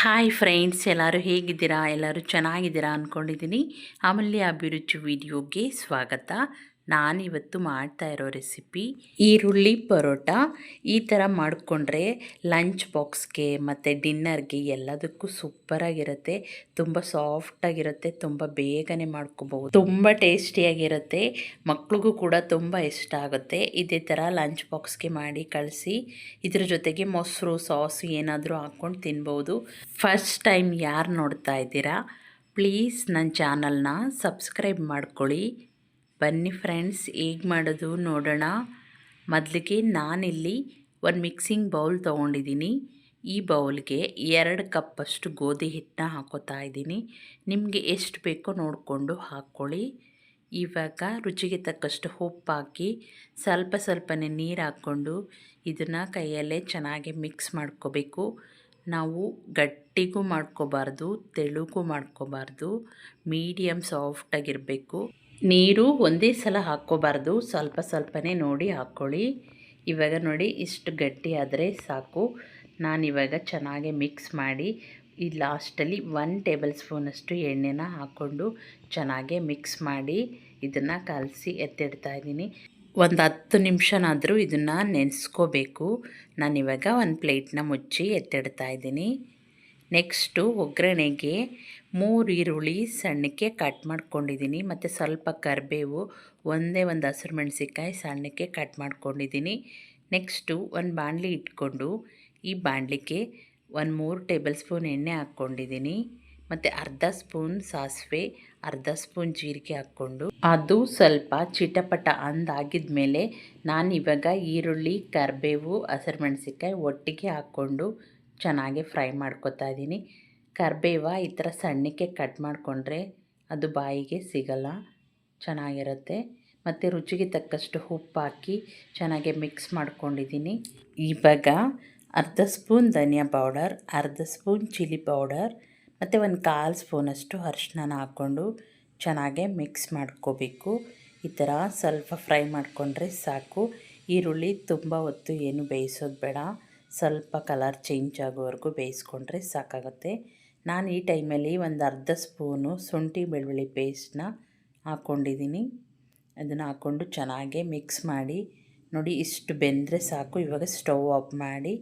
Hi friends ಎಲ್ಲರೂ ಹೇಗಿದ್ದೀರಾ? ಎಲ್ಲರೂ ಚೆನ್ನಾಗಿದ್ದೀರಾ ಅಂದ್ಕೊಂಡಿದ್ದೀನಿ ಆಮೇಲೆ ಅಭಿರುಚಿ ವಿಡಿಯೋಗೆ ಸ್ವಾಗತ. ನಾನಿವತ್ತು ಮಾಡ್ತಾ ಇರೋ ರೆಸಿಪಿ ಈರುಳ್ಳಿ ಪರೋಟ. ಈ ಥರ ಮಾಡಿಕೊಂಡ್ರೆ ಲಂಚ್ ಬಾಕ್ಸ್ಗೆ ಮತ್ತು ಡಿನ್ನರ್ಗೆ ಎಲ್ಲದಕ್ಕೂ ಸೂಪರಾಗಿರುತ್ತೆ. ತುಂಬ ಸಾಫ್ಟಾಗಿರುತ್ತೆ, ತುಂಬ ಬೇಗನೆ ಮಾಡ್ಕೋಬಹುದು. ತುಂಬ ಟೇಸ್ಟಿಯಾಗಿರುತ್ತೆ. ಮಕ್ಳಿಗೂ ಕೂಡ ತುಂಬ ಇಷ್ಟ ಆಗುತ್ತೆ. ಇದೇ ಥರ ಲಂಚ್ ಬಾಕ್ಸ್ಗೆ ಮಾಡಿ ಕಳಿಸಿ. ಇದ್ರ ಜೊತೆಗೆ ಮೊಸರು, ಸಾಸು ಏನಾದರೂ ಹಾಕ್ಕೊಂಡು ತಿನ್ಬೋದು. ಫಸ್ಟ್ ಟೈಮ್ ಯಾರು ನೋಡ್ತಾ ಇದ್ದೀರಾ, ಪ್ಲೀಸ್ ನನ್ನ ಚಾನಲ್ನ ಸಬ್ಸ್ಕ್ರೈಬ್ ಮಾಡ್ಕೊಳ್ಳಿ. ಬನ್ನಿ ಫ್ರೆಂಡ್ಸ್, ಹೇಗೆ ಮಾಡೋದು ನೋಡೋಣ. ಮೊದಲಿಗೆ ನಾನಿಲ್ಲಿ ಒಂದು ಮಿಕ್ಸಿಂಗ್ ಬೌಲ್ ತೊಗೊಂಡಿದ್ದೀನಿ. ಈ ಬೌಲ್ಗೆ ಎರಡು ಕಪ್ಪಷ್ಟು ಗೋಧಿ ಹಿಟ್ಟನ್ನ ಹಾಕೋತಾ ಇದ್ದೀನಿ. ನಿಮಗೆ ಎಷ್ಟು ಬೇಕೋ ನೋಡಿಕೊಂಡು ಹಾಕ್ಕೊಳ್ಳಿ. ಇವಾಗ ರುಚಿಗೆ ತಕ್ಕಷ್ಟು ಉಪ್ಪು ಹಾಕಿ ಸ್ವಲ್ಪ ಸ್ವಲ್ಪನೇ ನೀರು ಹಾಕ್ಕೊಂಡು ಇದನ್ನು ಕೈಯಲ್ಲೇ ಚೆನ್ನಾಗಿ ಮಿಕ್ಸ್ ಮಾಡ್ಕೋಬೇಕು. ನಾವು ಗಟ್ಟಿಗೂ ಮಾಡ್ಕೋಬಾರ್ದು, ತೆಳುಗೂ ಮಾಡ್ಕೋಬಾರ್ದು ಮೀಡಿಯಮ್ ಸಾಫ್ಟಾಗಿರಬೇಕು ನೀರು ಒಂದೇ ಸಲ ಹಾಕ್ಕೋಬಾರ್ದು, ಸ್ವಲ್ಪ ಸ್ವಲ್ಪನೇ ನೋಡಿ ಹಾಕ್ಕೊಳ್ಳಿ. ಇವಾಗ ನೋಡಿ ಇಷ್ಟು ಗಟ್ಟಿ ಆದರೆ ಸಾಕು. ನಾನಿವಾಗ ಚೆನ್ನಾಗಿ ಮಿಕ್ಸ್ ಮಾಡಿ ಈ ಲಾಸ್ಟಲ್ಲಿ ಒನ್ ಟೇಬಲ್ ಸ್ಪೂನಷ್ಟು ಎಣ್ಣೆನ ಹಾಕ್ಕೊಂಡು ಚೆನ್ನಾಗೆ ಮಿಕ್ಸ್ ಮಾಡಿ ಇದನ್ನು ಕಲಸಿ ಎತ್ತಿಡ್ತಾ ಇದ್ದೀನಿ. ಒಂದು ಹತ್ತು ನಿಮಿಷನಾದರೂ ಇದನ್ನು ನೆನೆಸ್ಕೋಬೇಕು. ನಾನಿವಾಗ ಒಂದು ಪ್ಲೇಟ್ನ ಮುಚ್ಚಿ ಎತ್ತಿಡ್ತಾ ಇದ್ದೀನಿ. ನೆಕ್ಸ್ಟು ಒಗ್ಗರಣೆಗೆ ಮೂರು ಈರುಳ್ಳಿ ಸಣ್ಣಕ್ಕೆ ಕಟ್ ಮಾಡ್ಕೊಂಡಿದ್ದೀನಿ. ಮತ್ತು ಸ್ವಲ್ಪ ಕರಿಬೇವು, ಒಂದೇ ಒಂದು ಹಸಿರು ಮೆಣಸಿನ್ಕಾಯಿ ಸಣ್ಣಕ್ಕೆ ಕಟ್ ಮಾಡ್ಕೊಂಡಿದ್ದೀನಿ. ನೆಕ್ಸ್ಟು ಒಂದು ಬಾಣಲಿ ಇಟ್ಕೊಂಡು ಈ ಬಾಣಲಿಗೆ ಒಂದು ಮೂರು ಟೇಬಲ್ ಸ್ಪೂನ್ ಎಣ್ಣೆ ಹಾಕ್ಕೊಂಡಿದ್ದೀನಿ. ಮತ್ತು ಅರ್ಧ ಸ್ಪೂನ್ ಸಾಸಿವೆ, ಅರ್ಧ ಸ್ಪೂನ್ ಜೀರಿಗೆ ಹಾಕ್ಕೊಂಡು, ಅದು ಸ್ವಲ್ಪ ಚಿಟಪಟ ಅಂದಾಗಿದ ಮೇಲೆ ನಾನು ಇವಾಗ ಈರುಳ್ಳಿ, ಕರಿಬೇವು, ಹಸಿರು ಮೆಣಸಿನ್ಕಾಯಿ ಒಟ್ಟಿಗೆ ಹಾಕ್ಕೊಂಡು ಚೆನ್ನಾಗಿ ಫ್ರೈ ಮಾಡ್ಕೊತಾ ಇದ್ದೀನಿ. ಕರಿಬೇವ ಈ ಥರ ಸಣ್ಣಕ್ಕೆ ಕಟ್ ಮಾಡಿಕೊಂಡ್ರೆ ಅದು ಬಾಯಿಗೆ ಸಿಗಲ್ಲ, ಚೆನ್ನಾಗಿರುತ್ತೆ. ಮತ್ತು ರುಚಿಗೆ ತಕ್ಕಷ್ಟು ಉಪ್ಪು ಹಾಕಿ ಚೆನ್ನಾಗಿ ಮಿಕ್ಸ್ ಮಾಡ್ಕೊಂಡಿದ್ದೀನಿ. ಇವಾಗ ಅರ್ಧ ಸ್ಪೂನ್ ಧನಿಯಾ ಪೌಡರ್, ಅರ್ಧ ಸ್ಪೂನ್ ಚಿಲ್ಲಿ ಪೌಡರ್ ಮತ್ತು ಒಂದು ಕಾಲು ಸ್ಪೂನಷ್ಟು ಅರಿಶಿನ ಹಾಕ್ಕೊಂಡು ಚೆನ್ನಾಗೆ ಮಿಕ್ಸ್ ಮಾಡ್ಕೋಬೇಕು. ಈ ಥರ ಸ್ವಲ್ಪ ಫ್ರೈ ಮಾಡಿಕೊಂಡ್ರೆ ಸಾಕು. ಈರುಳ್ಳಿ ತುಂಬ ಹೊತ್ತು ಏನು ಬೇಯಿಸೋದು ಬೇಡ. ಸ್ವಲ್ಪ ಕಲರ್ ಚೇಂಜ್ ಆಗೋವರೆಗೂ ಬೇಯಿಸ್ಕೊಂಡ್ರೆ ಸಾಕಾಗುತ್ತೆ. ನಾನು ಈ ಟೈಮಲ್ಲಿ ಒಂದು ಅರ್ಧ ಸ್ಪೂನು ಶುಂಠಿ ಬೆಳ್ಳುಳ್ಳಿ ಪೇಸ್ಟ್ನ ಹಾಕ್ಕೊಂಡಿದ್ದೀನಿ ಅದನ್ನು ಹಾಕ್ಕೊಂಡು ಚೆನ್ನಾಗೆ ಮಿಕ್ಸ್ ಮಾಡಿ, ನೋಡಿ ಇಷ್ಟು ಬೆಂದರೆ ಸಾಕು. ಇವಾಗ ಸ್ಟವ್ ಆಫ್ ಮಾಡಿ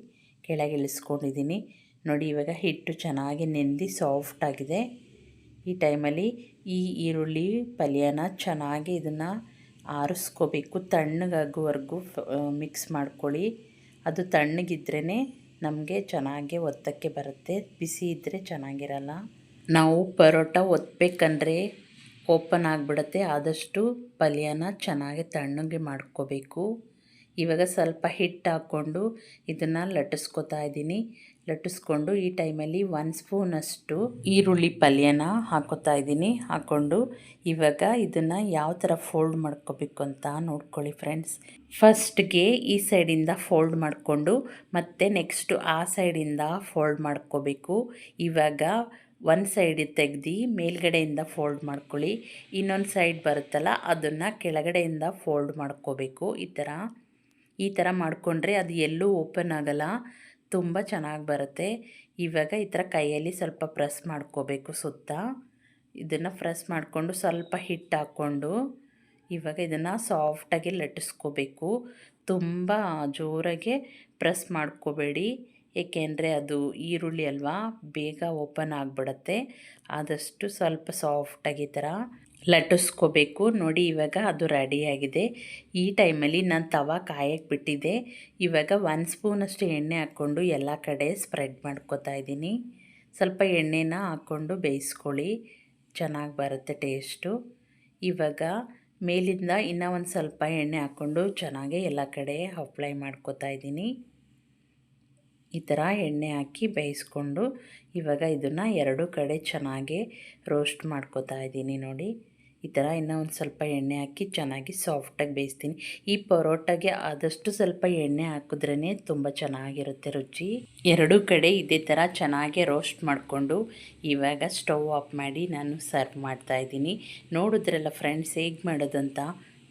ಕೆಳಗೆ ಇಳಿಸ್ಕೊಂಡಿದ್ದೀನಿ ನೋಡಿ, ಇವಾಗ ಹಿಟ್ಟು ಚೆನ್ನಾಗಿ ನೆಂದಿ ಸಾಫ್ಟ್ ಆಗಿದೆ. ಈ ಟೈಮಲ್ಲಿ ಈ ಈರುಳ್ಳಿ, ಪಲ್ಯನ ಚೆನ್ನಾಗಿ ಇದನ್ನು ಆರಿಸ್ಕೋಬೇಕು. ತಣ್ಣಗಾಗುವವರೆಗೂ ಮಿಕ್ಸ್ ಮಾಡ್ಕೊಳ್ಳಿ. ಅದು ತಣ್ಣಗಿದ್ರೇ ನಮಗೆ ಚೆನ್ನಾಗಿ ಒತ್ತಕ್ಕೆ ಬರುತ್ತೆ. ಬಿಸಿ ಇದ್ದರೆ ಚೆನ್ನಾಗಿರಲ್ಲ. ನಾವು ಪರೋಟ ಒತ್ತಬೇಕಂದ್ರೆ ಓಪನ್ ಆಗಿಬಿಡುತ್ತೆ. ಆದಷ್ಟು ಪಲ್ಯನ ಚೆನ್ನಾಗಿ ತಣ್ಣಗೆ ಮಾಡ್ಕೋಬೇಕು. ಇವಾಗ ಸ್ವಲ್ಪ ಹಿಟ್ಟು ಹಾಕ್ಕೊಂಡು ಇದನ್ನು ಲಟ್ಟಿಸ್ಕೊತಾ ಇದ್ದೀನಿ. ಲಟ್ಟಿಸ್ಕೊಂಡು ಈ ಟೈಮಲ್ಲಿ ಒನ್ ಸ್ಪೂನಷ್ಟು ಈರುಳ್ಳಿ ಪಲ್ಯನ ಹಾಕೋತಾ ಇದ್ದೀನಿ. ಹಾಕ್ಕೊಂಡು ಇವಾಗ ಇದನ್ನು ಯಾವ ಥರ ಫೋಲ್ಡ್ ಮಾಡ್ಕೋಬೇಕು ಅಂತ ನೋಡ್ಕೊಳ್ಳಿ ಫ್ರೆಂಡ್ಸ್. ಫಸ್ಟ್ಗೆ ಈ ಸೈಡಿಂದ ಫೋಲ್ಡ್ ಮಾಡಿಕೊಂಡು ಮತ್ತು ನೆಕ್ಸ್ಟು ಆ ಸೈಡಿಂದ ಫೋಲ್ಡ್ ಮಾಡ್ಕೋಬೇಕು. ಇವಾಗ ಒಂದು ಸೈಡ್ ತೆಗ್ದು ಮೇಲ್ಗಡೆಯಿಂದ ಫೋಲ್ಡ್ ಮಾಡ್ಕೊಳ್ಳಿ. ಇನ್ನೊಂದು ಸೈಡ್ ಬರುತ್ತಲ್ಲ ಅದನ್ನು ಕೆಳಗಡೆಯಿಂದ ಫೋಲ್ಡ್ ಮಾಡ್ಕೋಬೇಕು. ಈ ಥರ ಈ ಥರ ಮಾಡಿಕೊಂಡ್ರೆ ಅದು ಎಲ್ಲೂ ಓಪನ್ ಆಗಲ್ಲ. ತುಂಬ ಚೆನ್ನಾಗಿ ಬರುತ್ತೆ. ಇವಾಗ ಈ ಥರ ಕೈಯಲ್ಲಿ ಸ್ವಲ್ಪ ಪ್ರೆಸ್ ಮಾಡ್ಕೋಬೇಕು ಸುತ್ತ. ಇದನ್ನು ಪ್ರೆಸ್ ಮಾಡಿಕೊಂಡು ಸ್ವಲ್ಪ ಹಿಟ್ಟು ಹಾಕ್ಕೊಂಡು ಇವಾಗ ಇದನ್ನು ಸಾಫ್ಟಾಗಿ ಲಟ್ಟಿಸ್ಕೋಬೇಕು. ತುಂಬ ಜೋರಾಗೆ ಪ್ರೆಸ್ ಮಾಡ್ಕೋಬೇಡಿ. ಏಕೆಂದರೆ ಅದು ಈರುಳ್ಳಿ ಅಲ್ವಾ? ಬೇಗ ಓಪನ್ ಆಗಿಬಿಡತ್ತೆ. ಆದಷ್ಟು ಸ್ವಲ್ಪ ಸಾಫ್ಟಾಗಿ ಈ ಥರ ಲಟ್ಟಿಸ್ಕೋಬೇಕು. ನೋಡಿ, ಇವಾಗ ಅದು ರೆಡಿಯಾಗಿದೆ ಈ ಟೈಮಲ್ಲಿ ನಾನು ತವ ಕಾಯಕ್ಕೆ ಬಿಟ್ಟಿದ್ದೆ. ಇವಾಗ ಒಂದು ಸ್ಪೂನಷ್ಟು ಎಣ್ಣೆ ಹಾಕ್ಕೊಂಡು ಎಲ್ಲ ಕಡೆ ಸ್ಪ್ರೆಡ್ ಮಾಡ್ಕೋತಾ ಇದ್ದೀನಿ. ಸ್ವಲ್ಪ ಎಣ್ಣೆನ ಹಾಕ್ಕೊಂಡು ಬೇಯಿಸ್ಕೊಳ್ಳಿ. ಚೆನ್ನಾಗಿ ಬರುತ್ತೆ ಟೇಸ್ಟು. ಇವಾಗ ಮೇಲಿಂದ ಇನ್ನೂ ಒಂದು ಸ್ವಲ್ಪ ಎಣ್ಣೆ ಹಾಕ್ಕೊಂಡು ಚೆನ್ನಾಗೇ ಎಲ್ಲ ಕಡೆ ಅಪ್ಲೈ ಮಾಡ್ಕೋತಾ ಇದ್ದೀನಿ. ಈ ಥರ ಎಣ್ಣೆ ಹಾಕಿ ಬೇಯಿಸ್ಕೊಂಡು ಇವಾಗ ಇದನ್ನು ಎರಡು ಕಡೆ ಚೆನ್ನಾಗಿ ರೋಸ್ಟ್ ಮಾಡ್ಕೋತಾ ಇದ್ದೀನಿ ನೋಡಿ. ಈ ಥರ ಇನ್ನೂ ಒಂದು ಸ್ವಲ್ಪ ಎಣ್ಣೆ ಹಾಕಿ ಚೆನ್ನಾಗಿ ಸಾಫ್ಟಾಗಿ ಬೇಯಿಸ್ತೀನಿ. ಈ ಪರೋಟಾಗೆ ಆದಷ್ಟು ಸ್ವಲ್ಪ ಎಣ್ಣೆ ಹಾಕಿದ್ರೇ ತುಂಬ ಚೆನ್ನಾಗಿರುತ್ತೆ ರುಚಿ. ಎರಡೂ ಕಡೆ ಇದೇ ಥರ ಚೆನ್ನಾಗಿ ರೋಸ್ಟ್ ಮಾಡಿಕೊಂಡು ಇವಾಗ ಸ್ಟವ್ ಆಫ್ ಮಾಡಿ ನಾನು ಸರ್ವ್ ಮಾಡ್ತಾ ಇದ್ದೀನಿ. ನೋಡಿದ್ರಲ್ಲ ಫ್ರೆಂಡ್ಸ್ ಹೇಗೆ ಮಾಡೋದಂತ?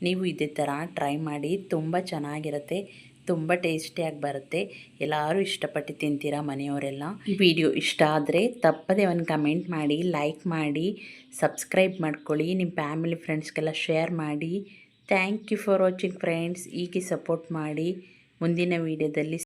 ನೀವು ಇದೇ ಥರ ಟ್ರೈ ಮಾಡಿ ತುಂಬ ಚೆನ್ನಾಗಿರುತ್ತೆ. ತುಂಬ ಟೇಸ್ಟಿಯಾಗಿ ಬರುತ್ತೆ. ಎಲ್ಲರೂ ಇಷ್ಟಪಟ್ಟು ತಿಂತೀರಾ ಮನೆಯವರೆಲ್ಲ? ಈ ವಿಡಿಯೋ ಇಷ್ಟ ಆದರೆ ತಪ್ಪದೆ ಒಂದು ಕಮೆಂಟ್ ಮಾಡಿ, ಲೈಕ್ ಮಾಡಿ, ಸಬ್ಸ್ಕ್ರೈಬ್ ಮಾಡ್ಕೊಳ್ಳಿ, ನಿಮ್ಮ ಫ್ಯಾಮಿಲಿ ಫ್ರೆಂಡ್ಸ್ಗೆಲ್ಲ ಶೇರ್ ಮಾಡಿ. Thank you for watching friends. ಈಗ ಸಪೋರ್ಟ್ ಮಾಡಿ. ಮುಂದಿನ ವಿಡಿಯೋದಲ್ಲಿ